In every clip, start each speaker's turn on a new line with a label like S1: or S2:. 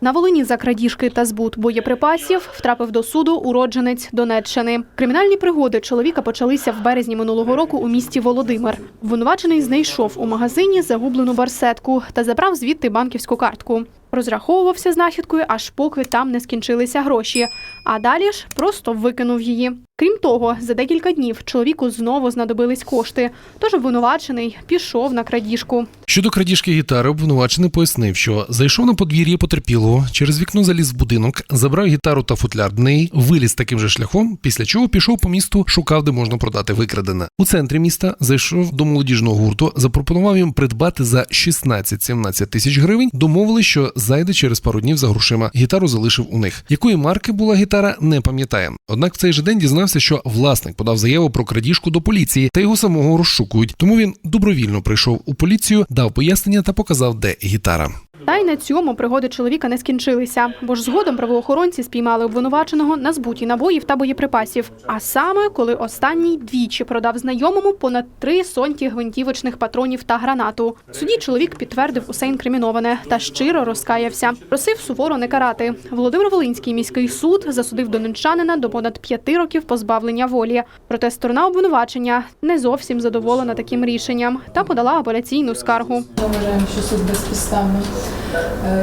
S1: На Волині за крадіжки та збут боєприпасів втрапив до суду уродженець Донеччини. Кримінальні пригоди чоловіка почалися в березні минулого року у місті Володимир. Винувачений знайшов у магазині загублену барсетку та забрав звідти банківську картку. Розраховувався знахідкою, аж поки там не скінчилися гроші. А далі ж просто викинув її. Крім того, за декілька днів чоловіку знову знадобились кошти, тож обвинувачений пішов на крадіжку.
S2: Щодо крадіжки гітари, обвинувачений пояснив, що зайшов на подвір'я потерпілого, через вікно заліз в будинок, забрав гітару та футляр неї, виліз таким же шляхом, після чого пішов по місту, шукав, де можна продати викрадене. У центрі міста зайшов до молодіжного гурту, запропонував їм придбати за 16-17 тисяч гривень. Домовили, що зайде через пару днів за грошима. Гітару залишив у них. Якої марки була гітара, не пам'ятає. Однак в цей же день дізнався, що власник подав заяву про крадіжку до поліції, та його самого розшукують. Тому він добровільно прийшов у поліцію, дав пояснення та показав, де гітара.
S1: Та й на цьому пригоди чоловіка не скінчилися, бо ж згодом правоохоронці спіймали обвинуваченого на збуті набоїв та боєприпасів. А саме, коли останній двічі продав знайомому понад три сонті гвинтівочних патронів та гранату. Суді чоловік підтвердив усе інкриміноване та щиро розкаявся. Просив суворо не карати. Володимир Волинський міський суд засудив донеччанина до понад п'яти років позбавлення волі. Проте сторона обвинувачення не зовсім задоволена таким рішенням та подала апеляційну скаргу.
S3: Вважаємо, що суд безпідставно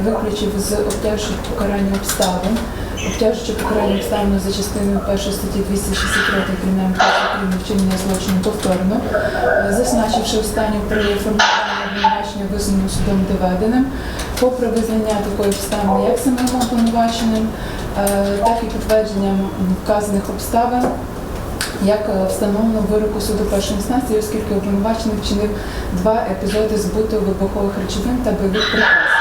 S3: виключив з обтяжчих покарання обставин. Обтяжуючи покарання обставин за частиною 1 статті 263 Кримінального вчинення злочину повторно, е, зазначивши останню при формуванні обвинувачення визнаним судом доведеним, попри визнання такої обставини як самим обвинуваченим, е, так і підтвердженням вказаних обставин як е, встановлено вироку суду першої інстанції, оскільки обвинувачений вчинив два епізоди збуту вибухових речовин та бойових припасів.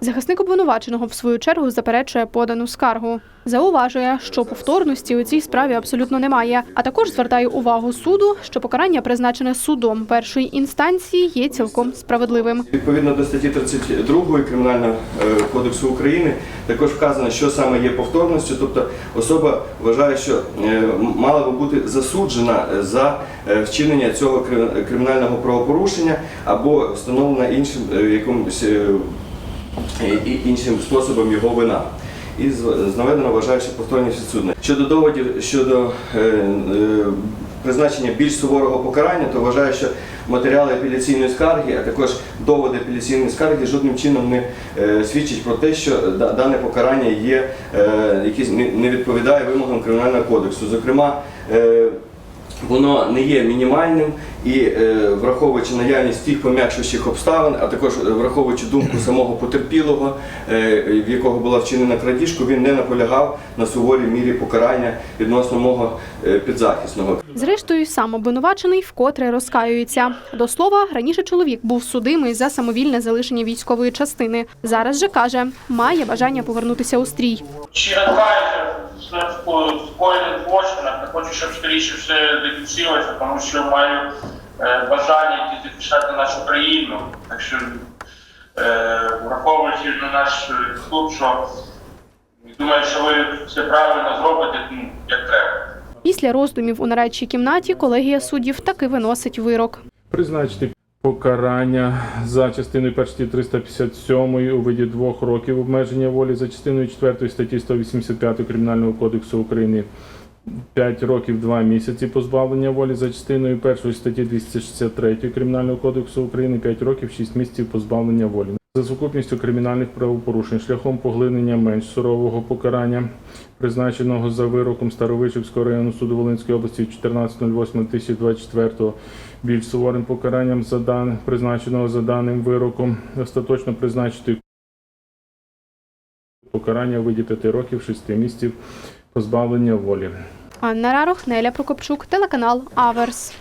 S1: Захисник обвинуваченого в свою чергу заперечує подану скаргу. Зауважує, що повторності у цій справі абсолютно немає. А також звертає увагу суду, що покарання, призначене судом першої інстанції, є цілком справедливим.
S4: Відповідно до статті 32 Кримінального е, кодексу України також вказано, що саме є повторністю, тобто особа вважає, що е, мала би бути засуджена за е, вчинення цього кримінального правопорушення або встановлена іншим якимось е, і- іншим способом його вина. І з наведено вважає, що повторність відсутня. Щодо доводів щодо е, е, призначення більш суворого покарання, то вважаю, що матеріали апеляційної скарги, а також доводи апеляційної скарги жодним чином не е, свідчать про те, що да- дане покарання є е, якісь не не відповідає вимогам кримінального кодексу. Зокрема, е, Воно не є мінімальним і е, враховуючи наявність тих пом'якшуючих обставин, а також е, враховуючи думку самого потерпілого, е, в якого була вчинена крадіжка, він не наполягав на суворій мірі покарання відносно мого е, підзахисного.
S1: Зрештою, сам обвинувачений вкотре розкаюється. До слова, раніше чоловік був судимий за самовільне залишення військової частини. Зараз же каже, має бажання повернутися у стрій.
S5: щиро каюся в хочу, щоб скоріше все закінчилося, тому що маю е, бажання захищати нашу країну. Так що, е, враховуючи на наш суд, що думаю, що ви все правильно зробите, ну, як треба.
S1: Після роздумів у нарадчій кімнаті колегія суддів таки виносить вирок.
S6: Призначити покарання за частиною 1 статті 357 у виді двох років обмеження волі за частиною 4 статті 185 Кримінального кодексу України 5 років 2 місяці позбавлення волі за частиною 1 статті 263 Кримінального кодексу України 5 років 6 місяців позбавлення волі. За сукупністю кримінальних правопорушень шляхом поглинення менш сурового покарання, призначеного за вироком Старовичівського району суду Волинської області 14.08.2024 більш суворим покаранням за дан, призначеного за даним вироком, остаточно призначити покарання у виді 5 років 6 місяців позбавлення волі.
S1: Анна Рарох, Неля Прокопчук, телеканал Аверс.